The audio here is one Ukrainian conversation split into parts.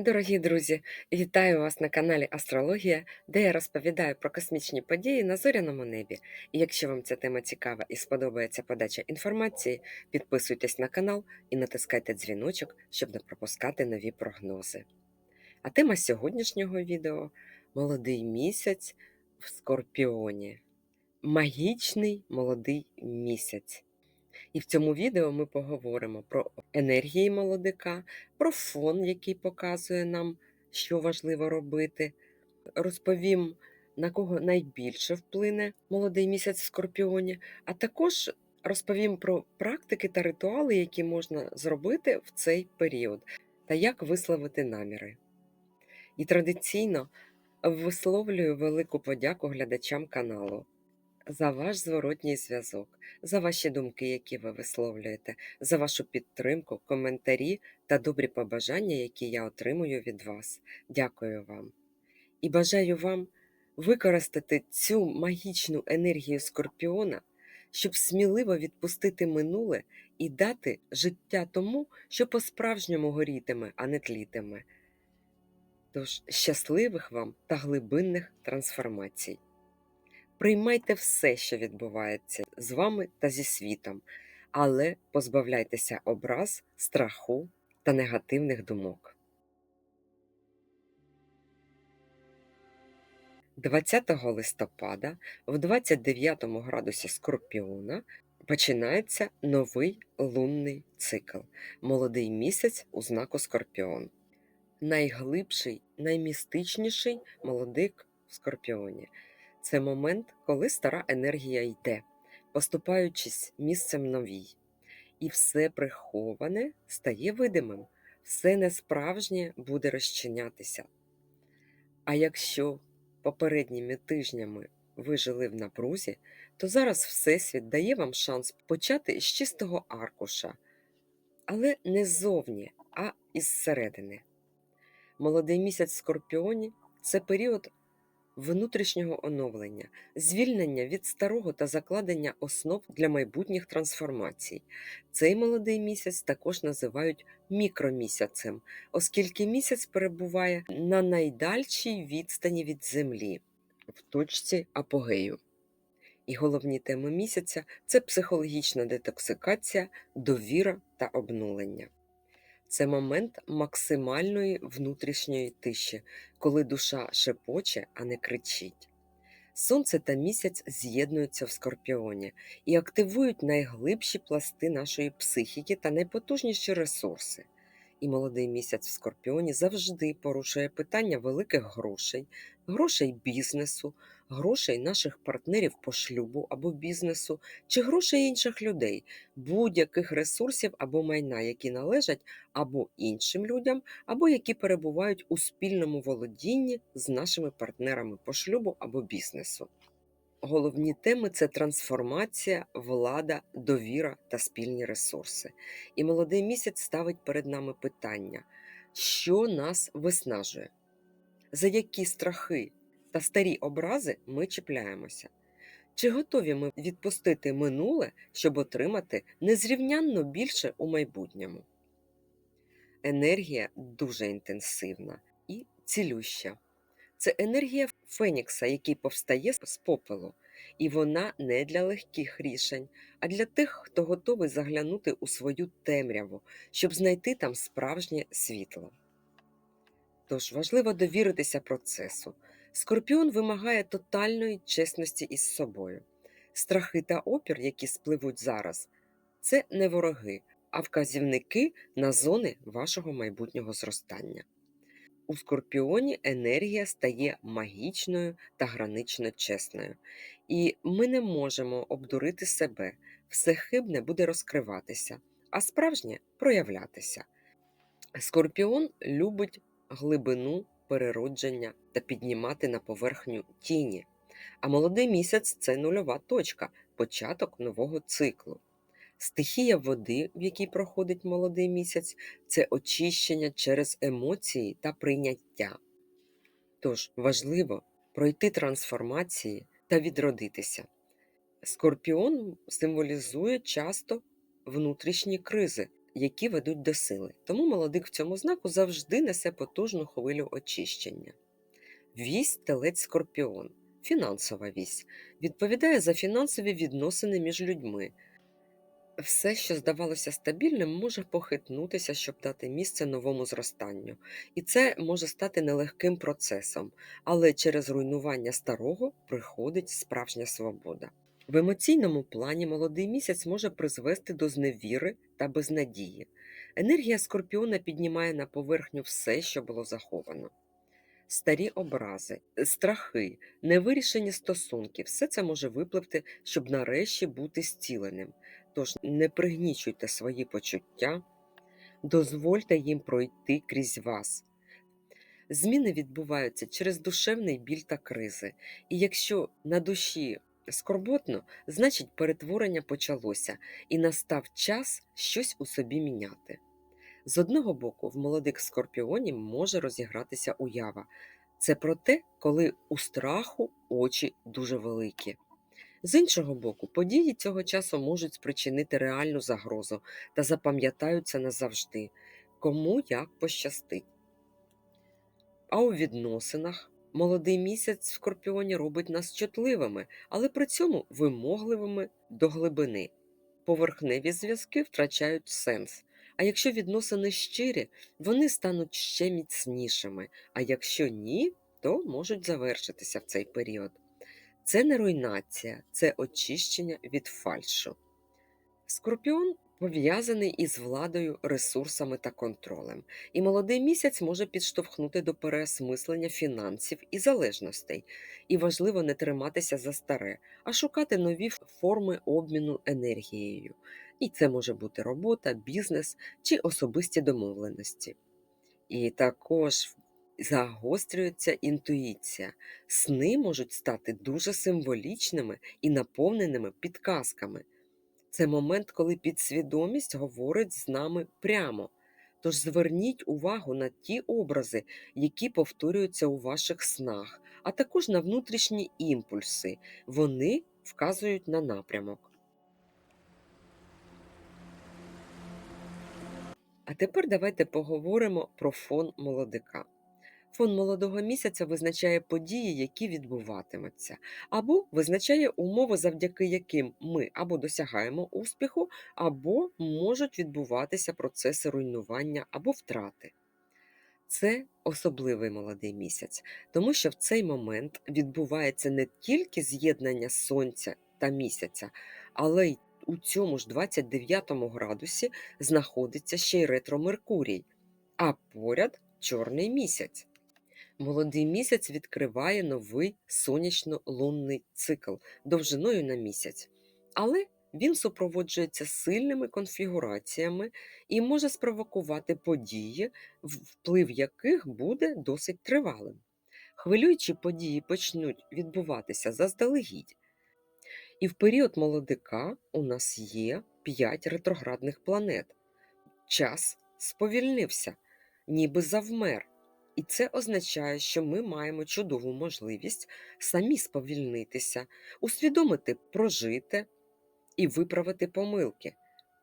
Дорогі друзі, вітаю вас на каналі Астрологія, де я розповідаю про космічні події на зоряному небі. І якщо вам ця тема цікава і сподобається подача інформації, підписуйтесь на канал і натискайте дзвіночок, щоб не пропускати нові прогнози. А тема сьогоднішнього відео молодий місяць в Скорпіоні. Магічний молодий місяць. І в цьому відео ми поговоримо про енергії молодика, про фон, який показує нам, що важливо робити. Розповім, на кого найбільше вплине молодий місяць в Скорпіоні, а також розповім про практики та ритуали, які можна зробити в цей період, та як висловити наміри. І традиційно висловлюю велику подяку глядачам каналу за ваш зворотній зв'язок, за ваші думки, які ви висловлюєте, за вашу підтримку, коментарі та добрі побажання, які я отримую від вас. Дякую вам. І бажаю вам використати цю магічну енергію скорпіона, щоб сміливо відпустити минуле і дати життя тому, що по-справжньому горітиме, а не тлітиме. Тож щасливих вам та глибинних трансформацій. Приймайте все, що відбувається з вами та зі світом, але позбавляйтеся образ, страху та негативних думок. 20 листопада в 29 градусі Скорпіона починається новий лунний цикл молодий місяць у знаку Скорпіон. Найглибший, наймістичніший молодик в Скорпіоні. Це момент, коли стара енергія йде, поступаючись місцем новій. І все приховане стає видимим, все несправжнє буде розчинятися. А якщо попередніми тижнями ви жили в напрузі, то зараз Всесвіт дає вам шанс почати з чистого аркуша, але не ззовні, а із середини. Молодий місяць в Скорпіоні це період внутрішнього оновлення, звільнення від старого та закладення основ для майбутніх трансформацій. Цей молодий місяць також називають мікромісяцем, оскільки місяць перебуває на найдальшій відстані від Землі, в точці апогею. І головні теми місяця це психологічна детоксикація, довіра та обнулення. Це момент максимальної внутрішньої тиші, коли душа шепоче, а не кричить. Сонце та місяць з'єднуються в скорпіоні і активують найглибші пласти нашої психіки та найпотужніші ресурси. І молодий місяць в скорпіоні завжди порушує питання великих грошей, грошей бізнесу, грошей наших партнерів по шлюбу або бізнесу, чи грошей інших людей, будь-яких ресурсів або майна, які належать або іншим людям, або які перебувають у спільному володінні з нашими партнерами по шлюбу або бізнесу. Головні теми це трансформація, влада, довіра та спільні ресурси. І молодий місяць ставить перед нами питання, що нас виснажує, за які страхи та старі образи ми чіпляємося. Чи готові ми відпустити минуле, щоб отримати незрівнянно більше у майбутньому? Енергія дуже інтенсивна і цілюща. Це енергія Фенікса, який повстає з попелу, і вона не для легких рішень, а для тих, хто готовий заглянути у свою темряву, щоб знайти там справжнє світло. Тож важливо довіритися процесу. Скорпіон вимагає тотальної чесності із собою. Страхи та опір, які спливуть зараз, це не вороги, а вказівники на зони вашого майбутнього зростання. У скорпіоні енергія стає магічною та гранично чесною, і ми не можемо обдурити себе, все хибне буде розкриватися, а справжнє проявлятися. Скорпіон любить глибину переродження та піднімати на поверхню тіні, а молодий місяць це нульова точка, початок нового циклу. Стихія води, в якій проходить молодий місяць, це очищення через емоції та прийняття. Тож важливо пройти трансформації та відродитися. Скорпіон символізує часто внутрішні кризи, які ведуть до сили. Тому молодик в цьому знаку завжди несе потужну хвилю очищення. Вісь телець скорпіон. Фінансова вісь відповідає за фінансові відносини між людьми. Все, що здавалося стабільним, може похитнутися, щоб дати місце новому зростанню. І це може стати нелегким процесом, але через руйнування старого приходить справжня свобода. В емоційному плані молодий місяць може призвести до зневіри та безнадії. Енергія скорпіона піднімає на поверхню все, що було заховано. Старі образи, страхи, невирішені стосунки все це може випливти, щоб нарешті бути зціленим. Тож не пригнічуйте свої почуття, дозвольте їм пройти крізь вас. Зміни відбуваються через душевний біль та кризи. І якщо на душі скорботно, значить перетворення почалося і настав час щось у собі міняти. З одного боку, в молодих скорпіонів може розігратися уява. Це про те, коли у страху очі дуже великі. З іншого боку, події цього часу можуть спричинити реальну загрозу та запам'ятаються назавжди, кому як пощастить. А у відносинах молодий місяць в скорпіоні робить нас чутливими, але при цьому вимогливими до глибини. Поверхневі зв'язки втрачають сенс. А якщо відносини щирі, вони стануть ще міцнішими, а якщо ні, то можуть завершитися в цей період. Це не руйнація, це очищення від фальшу. Скорпіон пов'язаний із владою, ресурсами та контролем, і молодий місяць може підштовхнути до переосмислення фінансів і залежностей. І важливо не триматися за старе, а шукати нові форми обміну енергією. І це може бути робота, бізнес чи особисті домовленості. І також загострюється інтуїція. Сни можуть стати дуже символічними і наповненими підказками. Це момент, коли підсвідомість говорить з нами прямо. Тож зверніть увагу на ті образи, які повторюються у ваших снах, а також на внутрішні імпульси. Вони вказують на напрямок. А тепер давайте поговоримо про фон молодика. Фон молодого місяця визначає події, які відбуватимуться, або визначає умови, завдяки яким ми або досягаємо успіху, або можуть відбуватися процеси руйнування або втрати. Це особливий молодий місяць, тому що в цей момент відбувається не тільки з'єднання сонця та місяця, але й у цьому ж 29 градусі знаходиться ще й ретро Меркурій, а поряд чорний місяць. Молодий місяць відкриває новий сонячно-лунний цикл довжиною на місяць, але він супроводжується сильними конфігураціями і може спровокувати події, вплив яких буде досить тривалим. Хвилюючі події почнуть відбуватися заздалегідь. І в період молодика у нас є 5 ретроградних планет. Час сповільнився, ніби завмер. І це означає, що ми маємо чудову можливість самі сповільнитися, усвідомити прожите і виправити помилки,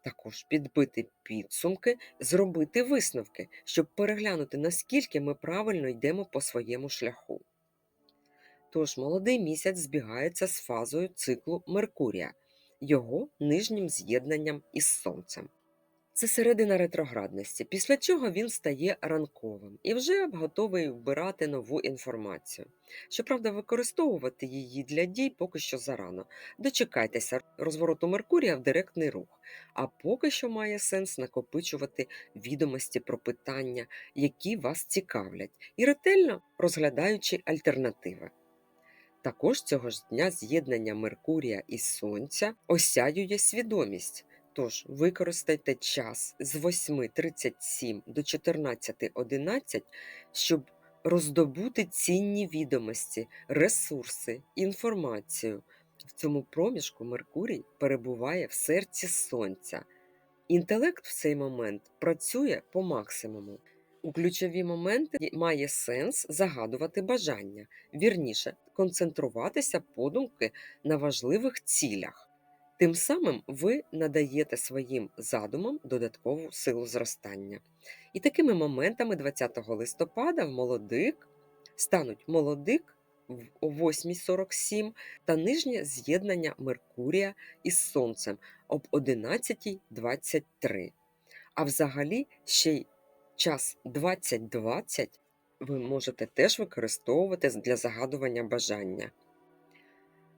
також підбити підсумки, зробити висновки, щоб переглянути, наскільки ми правильно йдемо по своєму шляху. Тож молодий місяць збігається з фазою циклу Меркурія, його нижнім з'єднанням із Сонцем. Це середина ретроградності, після чого він стає ранковим і вже готовий вбирати нову інформацію. Щоправда, використовувати її для дій поки що зарано. Дочекайтеся розвороту Меркурія в директний рух, а поки що має сенс накопичувати відомості про питання, які вас цікавлять, і ретельно розглядаючи альтернативи. Також цього ж дня з'єднання Меркурія і Сонця осяює свідомість. Тож використайте час з 8.37 до 14.11, щоб роздобути цінні відомості, ресурси, інформацію. В цьому проміжку Меркурій перебуває в серці Сонця. Інтелект в цей момент працює по максимуму. У ключові моменти має сенс загадувати бажання, вірніше, концентруватися подумки на важливих цілях. Тим самим ви надаєте своїм задумам додаткову силу зростання. І такими моментами 20 листопада в молодик стануть молодик о 8.47 та нижнє з'єднання Меркурія із Сонцем об 11.23. А взагалі ще й час 2020 ви можете теж використовувати для загадування бажання.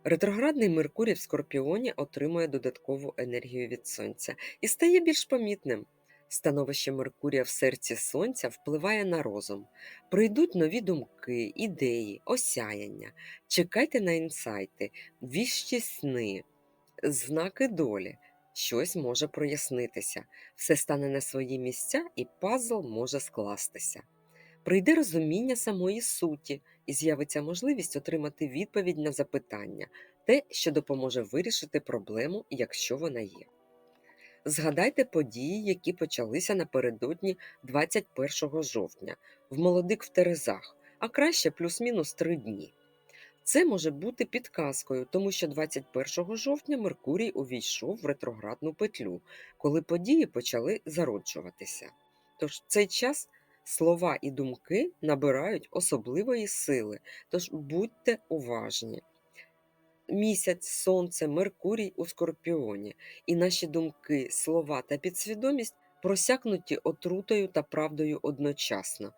Ретроградний Меркурій в Скорпіоні отримує додаткову енергію від Сонця і стає більш помітним. Становище Меркурія в серці Сонця впливає на розум. Прийдуть нові думки, ідеї, осяяння. Чекайте на інсайти, віщі сни, знаки долі. Щось може прояснитися, все стане на свої місця і пазл може скластися. Прийде розуміння самої суті, і з'явиться можливість отримати відповідь на запитання, те, що допоможе вирішити проблему, якщо вона є. Згадайте події, які почалися напередодні 21 жовтня, в молодик в Терезах, а краще плюс-мінус три дні. Це може бути підказкою, тому що 21 жовтня Меркурій увійшов в ретроградну петлю, коли події почали зароджуватися. Тож цей час слова і думки набирають особливої сили, тож будьте уважні. Місяць, сонце, Меркурій у Скорпіоні, і наші думки, слова та підсвідомість просякнуті отрутою та правдою одночасно,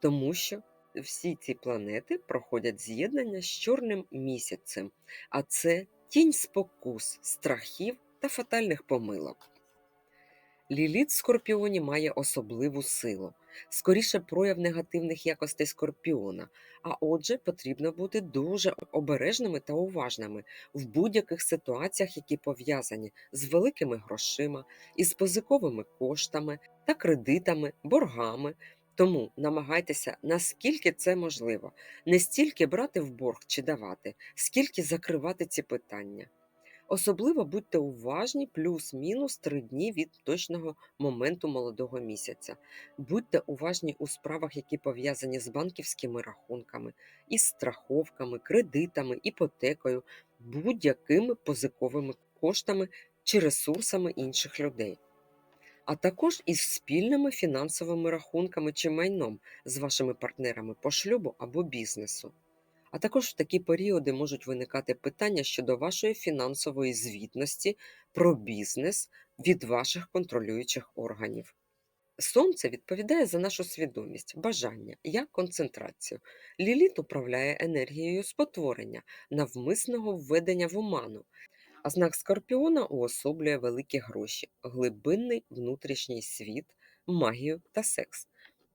тому що всі ці планети проходять з'єднання з чорним місяцем, а це тінь спокус, страхів та фатальних помилок. Ліліт в Скорпіоні має особливу силу, скоріше прояв негативних якостей Скорпіона, а отже, потрібно бути дуже обережними та уважними в будь-яких ситуаціях, які пов'язані з великими грошима, із позиковими коштами та кредитами, боргами. Тому намагайтеся, наскільки це можливо, не стільки брати в борг чи давати, скільки закривати ці питання. Особливо будьте уважні плюс-мінус три дні від точного моменту молодого місяця. Будьте уважні у справах, які пов'язані з банківськими рахунками, із страховками, кредитами, іпотекою, будь-якими позиковими коштами чи ресурсами інших людей. А також із спільними фінансовими рахунками чи майном з вашими партнерами по шлюбу або бізнесу. А також в такі періоди можуть виникати питання щодо вашої фінансової звітності про бізнес від ваших контролюючих органів. Сонце відповідає за нашу свідомість, бажання, я концентрацію. Ліліт управляє енергією спотворення, навмисного введення в оману, а знак Скорпіона уособлює великі гроші, глибинний внутрішній світ, магію та секс.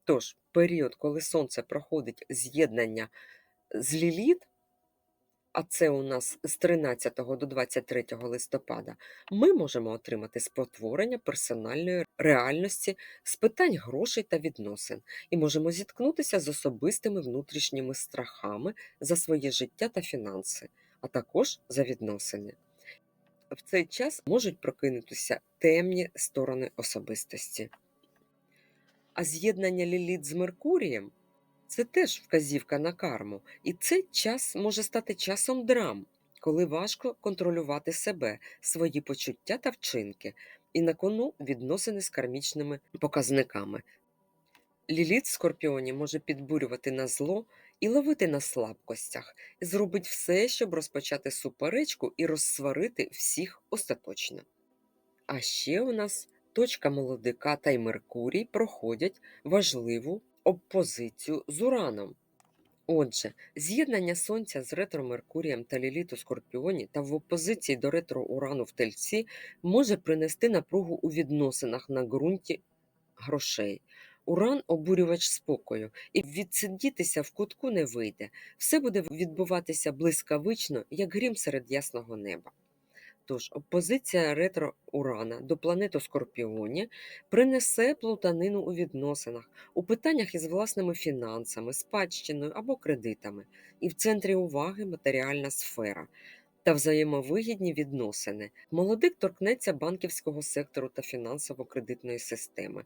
Тож, період, коли сонце проходить з'єднання з Ліліт, а це у нас з 13 до 23 листопада, ми можемо отримати спотворення персональної реальності з питань грошей та відносин і можемо зіткнутися з особистими внутрішніми страхами за своє життя та фінанси, а також за відносини. В цей час можуть прокинутися темні сторони особистості. А з'єднання Ліліт з Меркурієм це теж вказівка на карму, і цей час може стати часом драм, коли важко контролювати себе, свої почуття та вчинки, і на кону відносини з кармічними показниками. Ліліт в Скорпіоні може підбурювати на зло і ловити на слабкостях, і зробить все, щоб розпочати суперечку і розсварити всіх остаточно. А ще у нас точка молодика та й Меркурій проходять важливу опозицію з Ураном. Отже, з'єднання Сонця з ретро Меркурієм та Ліліт у Скорпіоні та в опозиції до ретро Урану в Тельці може принести напругу у відносинах на ґрунті грошей. Уран обурювач спокою, і відсидітися в кутку не вийде. Все буде відбуватися блискавично, як грім серед ясного неба. Тож опозиція ретро Урана до планети Скорпіоні принесе плутанину у відносинах, у питаннях із власними фінансами, спадщиною або кредитами, і в центрі уваги матеріальна сфера та взаємовигідні відносини. Молодик торкнеться банківського сектору та фінансово-кредитної системи.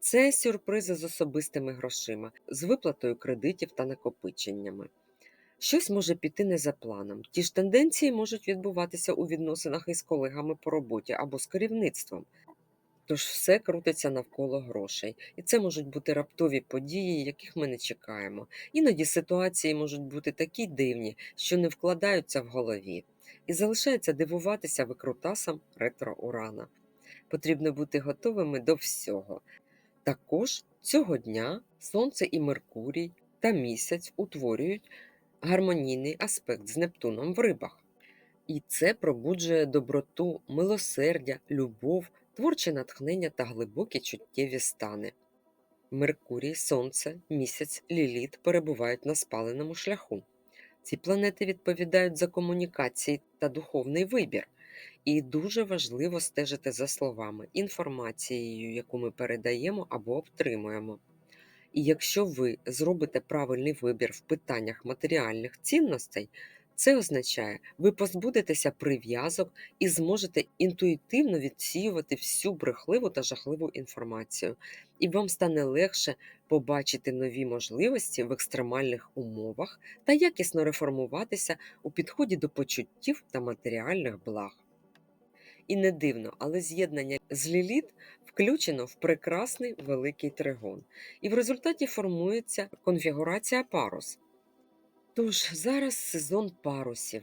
Це сюрпризи з особистими грошима, з виплатою кредитів та накопиченнями. Щось може піти не за планом. Ті ж тенденції можуть відбуватися у відносинах із колегами по роботі або з керівництвом. Тож все крутиться навколо грошей, і це можуть бути раптові події, яких ми не чекаємо. Іноді ситуації можуть бути такі дивні, що не вкладаються в голові, і залишається дивуватися викрутасам ретро-урана. Потрібно бути готовими до всього. Також цього дня Сонце і Меркурій та місяць утворюють гармонійний аспект з Нептуном в рибах. І це пробуджує доброту, милосердя, любов, творче натхнення та глибокі чуттєві стани. Меркурій, Сонце, місяць, Ліліт перебувають на спаленому шляху. Ці планети відповідають за комунікації та духовний вибір, і дуже важливо стежити за словами, інформацією, яку ми передаємо або отримуємо. І якщо ви зробите правильний вибір в питаннях матеріальних цінностей, це означає, ви позбудетеся прив'язок і зможете інтуїтивно відсіювати всю брехливу та жахливу інформацію, і вам стане легше побачити нові можливості в екстремальних умовах та якісно реформуватися у підході до почуттів та матеріальних благ. І не дивно, але з'єднання з Ліліт включено в прекрасний великий тригон, і в результаті формується конфігурація парус. Тож зараз сезон парусів.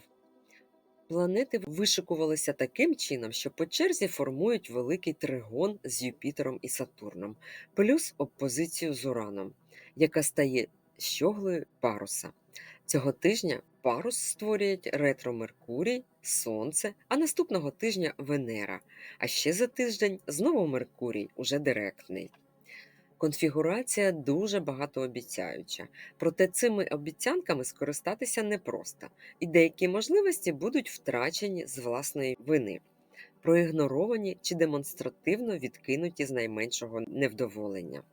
Планети вишикувалися таким чином, що по черзі формують великий тригон з Юпітером і Сатурном, плюс опозицію з Ураном, яка стає щоглою паруса. Цього тижня парус створюють ретро Меркурій, Сонце, а наступного тижня Венера. А ще за тиждень знову Меркурій, уже директний. Конфігурація дуже багатообіцяюча, проте цими обіцянками скористатися непросто, і деякі можливості будуть втрачені з власної вини, проігноровані чи демонстративно відкинуті з найменшого невдоволення.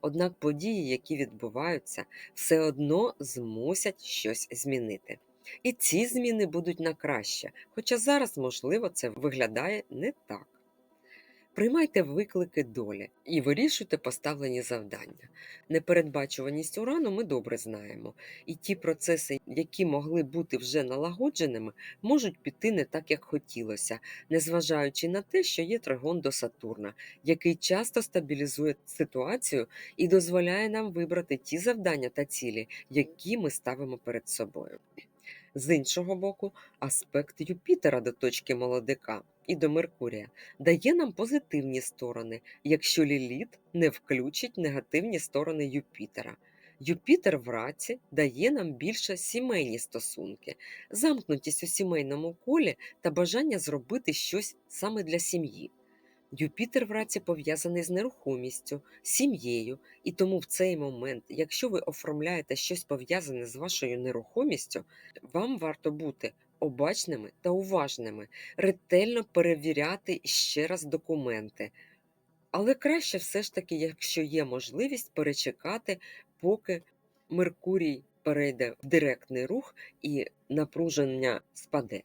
Однак події, які відбуваються, все одно змусять щось змінити. І ці зміни будуть на краще, хоча зараз, можливо, це виглядає не так. Приймайте виклики долі і вирішуйте поставлені завдання. Непередбачуваність урану ми добре знаємо, і ті процеси, які могли бути вже налагодженими, можуть піти не так, як хотілося, незважаючи на те, що є тригон до Сатурна, який часто стабілізує ситуацію і дозволяє нам вибрати ті завдання та цілі, які ми ставимо перед собою. З іншого боку, аспект Юпітера до точки молодика і до Меркурія дає нам позитивні сторони, якщо Ліліт не включить негативні сторони Юпітера. Юпітер в раці дає нам більше сімейні стосунки, замкнутість у сімейному колі та бажання зробити щось саме для сім'ї. Юпітер в раці пов'язаний з нерухомістю, сім'єю, і тому в цей момент, якщо ви оформляєте щось пов'язане з вашою нерухомістю, вам варто бути обачними та уважними, ретельно перевіряти ще раз документи. Але краще все ж таки, якщо є можливість перечекати, поки Меркурій перейде в директний рух і напруження спаде.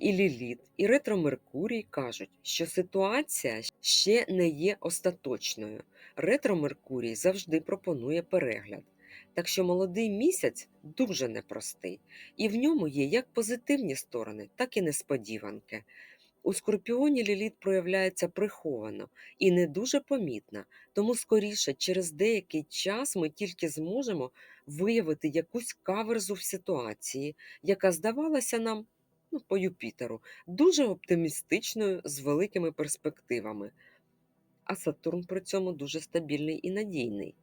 І Ліліт, і ретро Меркурій кажуть, що ситуація ще не є остаточною. Ретро Меркурій завжди пропонує перегляд. Так що молодий місяць дуже непростий, і в ньому є як позитивні сторони, так і несподіванки. У скорпіоні ліліт проявляється приховано і не дуже помітна, тому скоріше через деякий час ми тільки зможемо виявити якусь каверзу в ситуації, яка здавалася нам ну, по Юпітеру дуже оптимістичною з великими перспективами. А Сатурн при цьому дуже стабільний і надійний.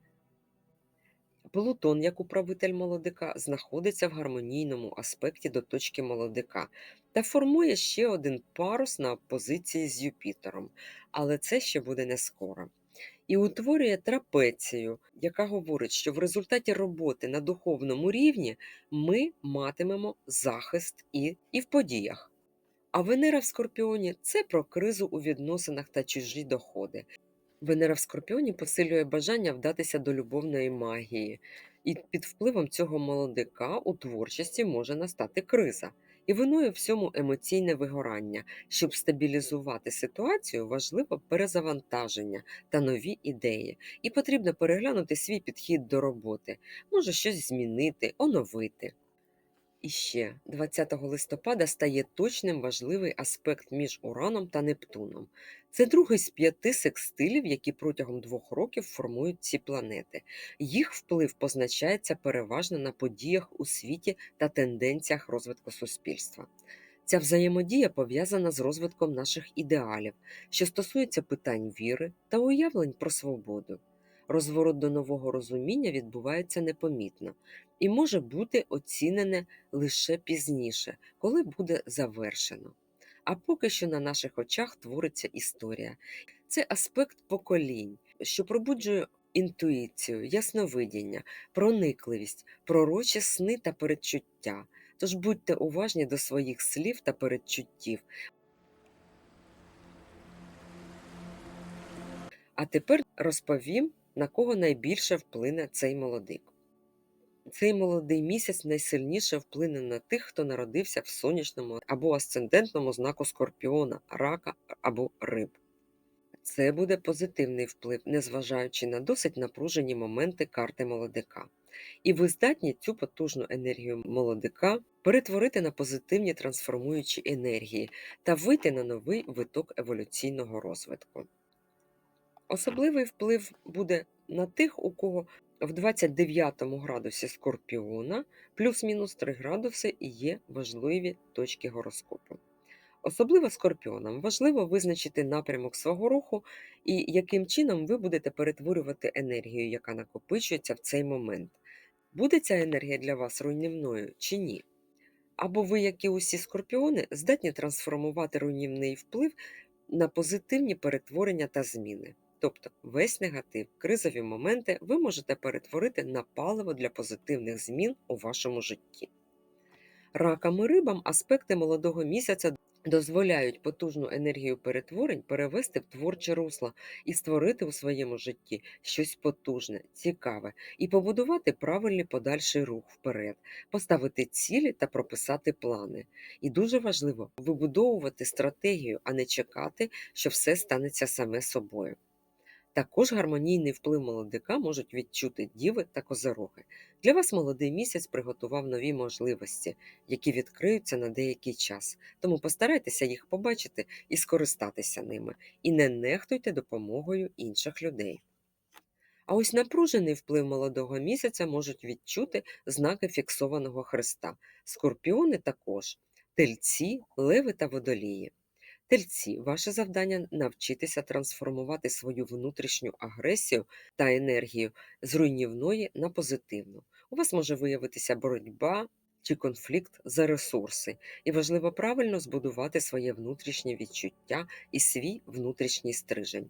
Плутон, як управитель молодика, знаходиться в гармонійному аспекті до точки молодика та формує ще один парус на опозиції з Юпітером, але це ще буде не скоро. І утворює трапецію, яка говорить, що в результаті роботи на духовному рівні ми матимемо захист і, і в подіях. А Венера в Скорпіоні це про кризу у відносинах та чужі доходи. Венера в Скорпіоні посилює бажання вдатися до любовної магії, і під впливом цього молодика у творчості може настати криза. І виною всьому емоційне вигорання. Щоб стабілізувати ситуацію, важливо перезавантаження та нові ідеї. І потрібно переглянути свій підхід до роботи, може щось змінити, оновити. І ще 20 листопада стає точним важливий аспект між Ураном та Нептуном. Це другий з п'яти секстилів, які протягом двох років формують ці планети. Їх вплив позначається переважно на подіях у світі та тенденціях розвитку суспільства. Ця взаємодія пов'язана з розвитком наших ідеалів, що стосується питань віри та уявлень про свободу. Розворот до нового розуміння відбувається непомітно і може бути оцінене лише пізніше, коли буде завершено. А поки що на наших очах твориться історія. Це аспект поколінь, що пробуджує інтуїцію, ясновидіння, проникливість, пророчі сни та передчуття. Тож будьте уважні до своїх слів та передчуттів. А тепер розповім, на кого найбільше вплине цей молодик. Цей молодий місяць найсильніше вплине на тих, хто народився в сонячному або асцендентному знаку скорпіона, рака або риб. Це буде позитивний вплив, незважаючи на досить напружені моменти карти молодика. І ви здатні цю потужну енергію молодика перетворити на позитивні трансформуючі енергії та вийти на новий виток еволюційного розвитку. Особливий вплив буде на тих, у кого в 29 градусі Скорпіона плюс-мінус 3 градуси і є важливі точки гороскопу. Особливо скорпіонам важливо визначити напрямок свого руху і яким чином ви будете перетворювати енергію, яка накопичується в цей момент. Буде ця енергія для вас руйнівною чи ні? Або ви, як і усі скорпіони, здатні трансформувати руйнівний вплив на позитивні перетворення та зміни. Тобто весь негатив, кризові моменти ви можете перетворити на паливо для позитивних змін у вашому житті. Ракам і рибам аспекти молодого місяця дозволяють потужну енергію перетворень перевести в творче русло і створити у своєму житті щось потужне, цікаве, і побудувати правильний подальший рух вперед, поставити цілі та прописати плани. І дуже важливо вибудовувати стратегію, а не чекати, що все станеться саме собою. Також гармонійний вплив молодика можуть відчути діви та козороги. Для вас молодий місяць приготував нові можливості, які відкриються на деякий час. Тому постарайтеся їх побачити і скористатися ними, і не нехтуйте допомогою інших людей. А ось напружений вплив молодого місяця можуть відчути знаки фіксованого хреста, скорпіони також, тельці, леви та водолії. Тельці, ваше завдання навчитися трансформувати свою внутрішню агресію та енергію з руйнівної на позитивну. У вас може виявитися боротьба чи конфлікт за ресурси, і важливо правильно збудувати своє внутрішнє відчуття і свій внутрішній стрижень.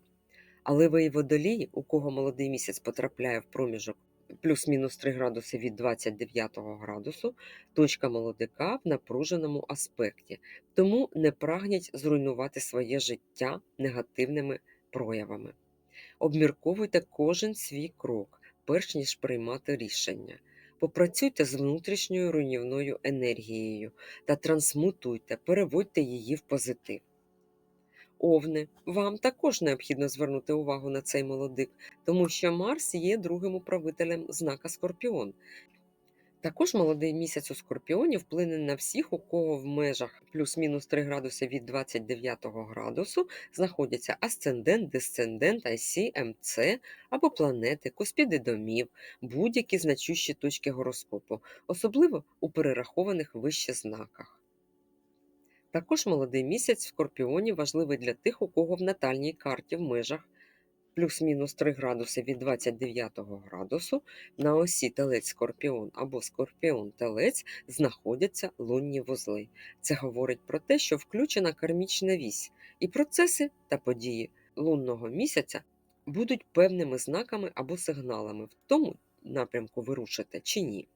Але ви і водолії, у кого молодий місяць потрапляє в проміжок плюс-мінус 3 градуси від 29 градусу, точка молодика в напруженому аспекті, тому не прагніть зруйнувати своє життя негативними проявами. Обмірковуйте кожен свій крок, перш ніж приймати рішення. Попрацюйте з внутрішньою руйнівною енергією та трансмутуйте, переводьте її в позитив. Овни, вам також необхідно звернути увагу на цей молодик, тому що Марс є другим управителем знака Скорпіон. Також молодий місяць у Скорпіоні вплине на всіх, у кого в межах плюс-мінус 3 градуси від 29 градусу знаходяться асцендент, десцендент, IC, МЦ або планети, куспіди домів, будь-які значущі точки гороскопу, особливо у перерахованих вище знаках. Також молодий місяць в Скорпіоні важливий для тих, у кого в натальній карті в межах плюс-мінус 3 градуси від 29 градусу на осі телець Скорпіон або Скорпіон телець знаходяться лунні вузли. Це говорить про те, що включена кармічна вісь, і процеси та події лунного місяця будуть певними знаками або сигналами в тому напрямку ви рушите чи ні.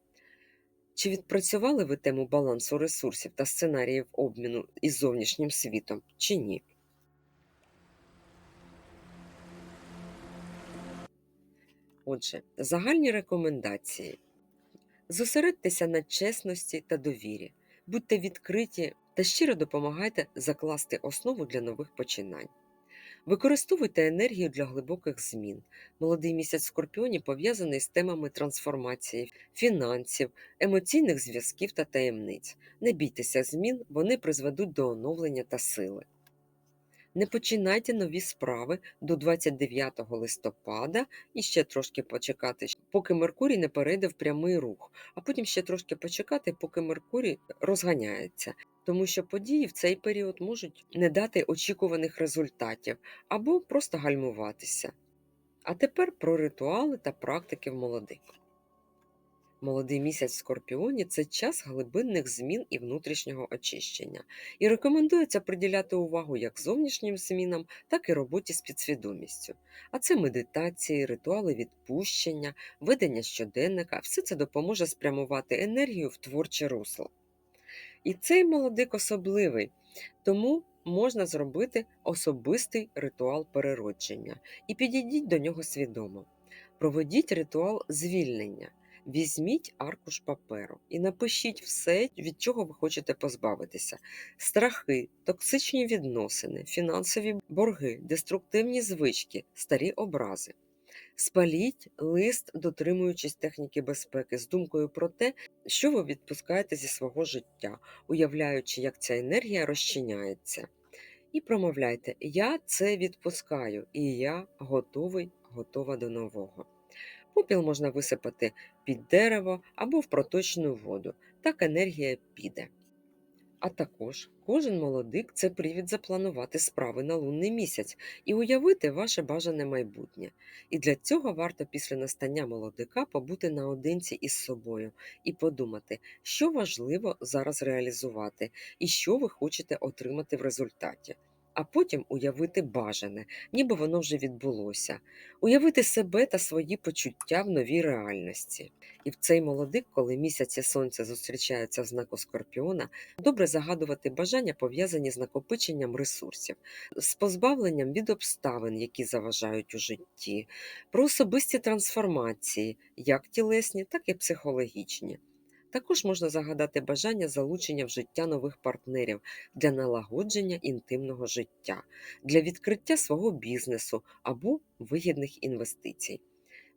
Чи відпрацювали ви тему балансу ресурсів та сценаріїв обміну із зовнішнім світом, чи ні? Отже, загальні рекомендації. Зосередьтеся на чесності та довірі, будьте відкриті та щиро допомагайте закласти основу для нових починань. Використовуйте енергію для глибоких змін. Молодий місяць Скорпіоні пов'язаний з темами трансформації, фінансів, емоційних зв'язків та таємниць. Не бійтеся змін, вони призведуть до оновлення та сили. Не починайте нові справи до 29 листопада і ще трошки почекати, поки Меркурій не перейде в прямий рух, а потім ще трошки почекати, поки Меркурій розганяється, тому що події в цей період можуть не дати очікуваних результатів або просто гальмуватися. А тепер про ритуали та практики в молодих. Молодий місяць в Скорпіоні це час глибинних змін і внутрішнього очищення, і рекомендується приділяти увагу як зовнішнім змінам, так і роботі з підсвідомістю. А це медитації, ритуали відпущення, ведення щоденника все це допоможе спрямувати енергію в творче русло. І цей молодик особливий, тому можна зробити особистий ритуал переродження і підійдіть до нього свідомо. Проведіть ритуал звільнення. Візьміть аркуш паперу і напишіть все, від чого ви хочете позбавитися: страхи, токсичні відносини, фінансові борги, деструктивні звички, старі образи. Спаліть лист, дотримуючись техніки безпеки, з думкою про те, що ви відпускаєте зі свого життя, уявляючи, як ця енергія розчиняється. І промовляйте: Я це відпускаю, і я готовий, готова до нового. Попіл можна висипати під дерево або в проточну воду, так енергія піде. А також кожен молодик це привід запланувати справи на лунний місяць і уявити ваше бажане майбутнє. І для цього варто після настання молодика побути наодинці із собою і подумати, що важливо зараз реалізувати і що ви хочете отримати в результаті. А потім уявити бажане, ніби воно вже відбулося, уявити себе та свої почуття в новій реальності. І в цей молодик, коли місяць і сонце зустрічаються в знаку Скорпіона, добре загадувати бажання, пов'язані з накопиченням ресурсів, з позбавленням від обставин, які заважають у житті, про особисті трансформації, як тілесні, так і психологічні. Також можна загадати бажання залучення в життя нових партнерів для налагодження інтимного життя, для відкриття свого бізнесу або вигідних інвестицій.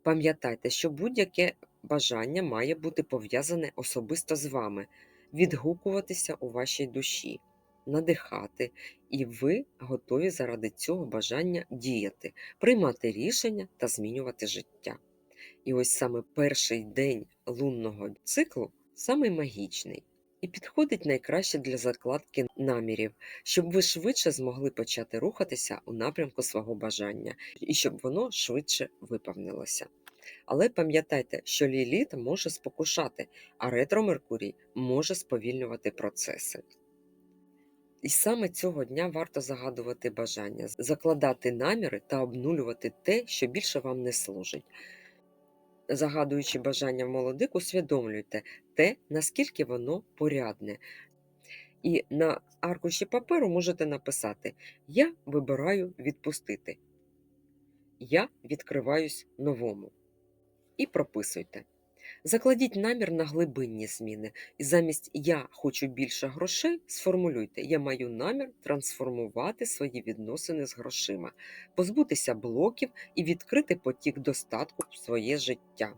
Пам'ятайте, що будь-яке бажання має бути пов'язане особисто з вами, відгукуватися у вашій душі, надихати, і ви готові заради цього бажання діяти, приймати рішення та змінювати життя. І ось саме перший день лунного циклу самий магічний і підходить найкраще для закладки намірів, щоб ви швидше змогли почати рухатися у напрямку свого бажання і щоб воно швидше виповнилося. Але пам'ятайте, що ліліт може спокушати, а ретро Меркурій може сповільнювати процеси. І саме цього дня варто загадувати бажання, закладати наміри та обнулювати те, що більше вам не служить. Загадуючи бажання молодик, усвідомлюйте те, наскільки воно порядне. І на аркуші паперу можете написати: Я вибираю відпустити. Я відкриваюсь новому. І прописуйте. Закладіть намір на глибинні зміни, і замість Я хочу більше грошей сформулюйте, я маю намір трансформувати свої відносини з грошима, позбутися блоків і відкрити потік достатку в своє життя.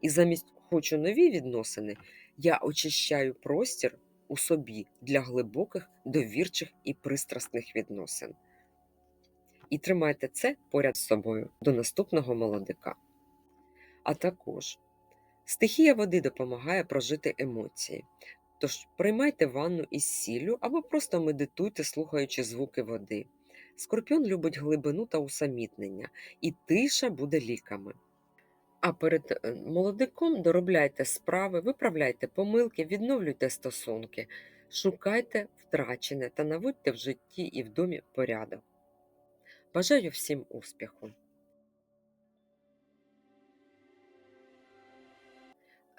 І замість хочу нові відносини, я очищаю простір у собі для глибоких, довірчих і пристрасних відносин. І тримайте це поряд з собою до наступного молодика. А також Стихія води допомагає прожити емоції. Тож приймайте ванну із сіллю або просто медитуйте, слухаючи звуки води. Скорпіон любить глибину та усамітнення, і тиша буде ліками. А перед е, молодиком доробляйте справи, виправляйте помилки, відновлюйте стосунки, шукайте втрачене та наводьте в житті і в домі порядок. Бажаю всім успіху!